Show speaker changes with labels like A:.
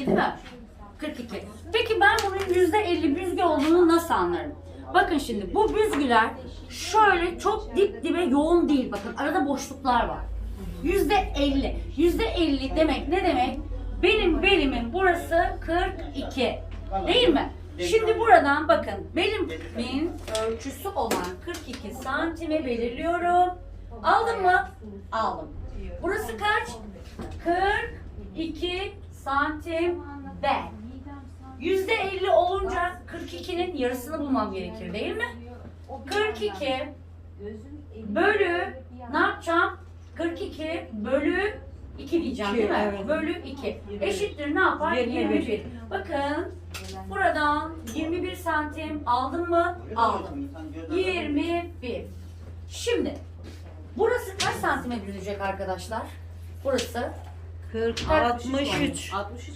A: 42 değil mi? 42. Peki ben bunun %50 büzgü olduğunu nasıl anlarım? Bakın şimdi bu büzgüler şöyle çok dip dibe yoğun değil. Bakın arada boşluklar var. %50. %50 demek ne demek? Benim belimin burası 42. Değil mi? Şimdi buradan bakın belimin ölçüsü olan 42 santimi belirliyorum. Aldım mı? Aldım. Burası kaç? 42 santim ve %50 olunca 42'nin yarısını bulmam gerekir değil mi? 42 bölü ne yapacağım? 42 bölü 2 diyeceğim değil mi?
B: Evet.
A: Bölü 2. Eşittir ne yapar?
B: 21.
A: 21. Bakın buradan 21 santim aldım mı? Aldım. 21. Şimdi burası kaç santime büzecek arkadaşlar? Burası
B: 40, 63.
C: 63